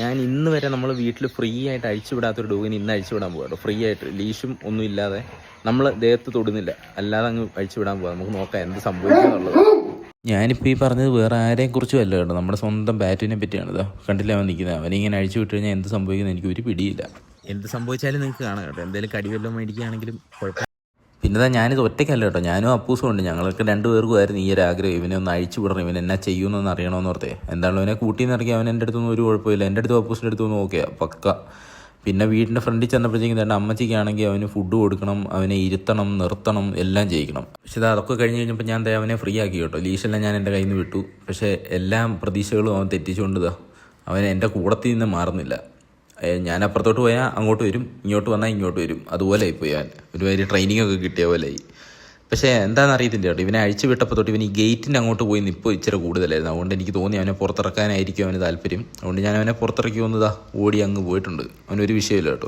ഞാൻ ഇന്ന് വരെ നമ്മൾ വീട്ടിൽ ഫ്രീ ആയിട്ട് അഴിച്ചു വിടാത്തൊരു ഡോഗിന് ഇന്ന് അഴിച്ചു വിടാൻ പോകാം ഫ്രീ ആയിട്ട്. ലീഷും ഒന്നും ഇല്ലാതെ നമ്മൾ ദേഹത്ത് തൊടുന്നില്ല. അല്ലാതെ അങ്ങ് അഴിച്ചു വിടാൻ പോകാം നമുക്ക് നോക്കാം എന്ത് സംഭവിക്കുന്നുള്ളത് ഞാനിപ്പോൾ ഈ പറഞ്ഞത് വേറെ ആരെയും കുറിച്ചും അല്ല കേട്ടോ. നമ്മുടെ സ്വന്തം ബാറ്റിനെ പറ്റിയാണ് ഇതാ കണ്ടില്ല അവൻ നിൽക്കുന്നത് അവനിങ്ങനെ അഴിച്ചു വിട്ട് കഴിഞ്ഞാൽ എന്ത് സംഭവിക്കുന്നത് എനിക്ക് ഒരു പിടിയില്ല. എന്ത് സംഭവിച്ചാലും നിങ്ങൾക്ക് കാണാം കേട്ടോ. എന്തെങ്കിലും കടിവെല്ലാം മേടിക്കുകയാണെങ്കിലും കുഴപ്പമില്ല. പിന്നെ ഞാൻ ഞാനിത് ഒറ്റയ്ക്കല്ല കേട്ടോ. ഞാനും അപ്പൂസും ഉണ്ട്. ഞങ്ങൾക്ക് രണ്ടുപേർക്കുമായിരുന്നു ഈ ഒരു ആഗ്രഹം. ഇവനെ ഒന്ന് അഴിച്ചു വിടണം. ഇവൻ എന്നാ ചെയ്യുമെന്നൊന്ന് അറിയണമെന്ന് ഓർത്തേ. എന്താണല്ലോ ഇവനെ കൂട്ടിന്ന് ഇറങ്ങി അവൻ എന്റെ അടുത്തൊന്നും ഒരു കുഴപ്പമില്ല. എന്റെ അടുത്തും അപ്പൂസിന്റെ അടുത്തൊന്നും ഓക്കെ. പക്ക. പിന്നെ വീടിന്റെ ഫ്രണ്ടിൽ ചെന്നപ്പോഴത്തേക്കും തന്നെ അമ്മച്ചിക്കാണെങ്കിൽ അവന് ഫുഡ് കൊടുക്കണം അവനെ ഇരുത്തണം നിർത്തണം എല്ലാം ചെയ്യിക്കണം. പക്ഷേ അതൊക്കെ കഴിഞ്ഞ് കഴിഞ്ഞപ്പോൾ ഞാൻ അവനെ ഫ്രീ ആക്കി കേട്ടോ. ലീഷെല്ലാം ഞാൻ എന്റെ കയ്യിൽ നിന്ന് വിട്ടു. പക്ഷേ എല്ലാം പ്രതീക്ഷകളും അവൻ തെറ്റിച്ചുകൊണ്ട് അവൻ എന്റെ കൂടത്തിൽ നിന്ന് മാറുന്നില്ല. ഞാൻ അപ്പുറത്തോട്ട് പോയാൽ അങ്ങോട്ട് വരും ഇങ്ങോട്ട് വന്നാൽ ഇങ്ങോട്ട് വരും. അതുപോലെ ആയിപ്പോയി അവൻ ഒരുമാതിരി ട്രെയിനിങ് ഒക്കെ കിട്ടിയ ആയി പക്ഷേ എന്താണെന്ന് അറിയത്തില്ല കേട്ടോ. ഇവനെ അഴിച്ചു വിട്ടപ്പോൾ തൊട്ട് ഇവൻ ഈ ഗേറ്റിന്റെ അങ്ങോട്ട് പോയി നിപ്പോൾ ഇച്ചിരി കൂടുതലായിരുന്നു. അതുകൊണ്ട് എനിക്ക് തോന്നി അവനെ പുറത്തിറക്കാനായിരിക്കും അവന് താല്പര്യം. അതുകൊണ്ട് ഞാൻ അവനെ പുറത്തിറക്കി വന്നതാ ഓടി അങ്ങ് പോയിട്ടുണ്ട്. അവനൊരു വിഷയമില്ല കേട്ടോ.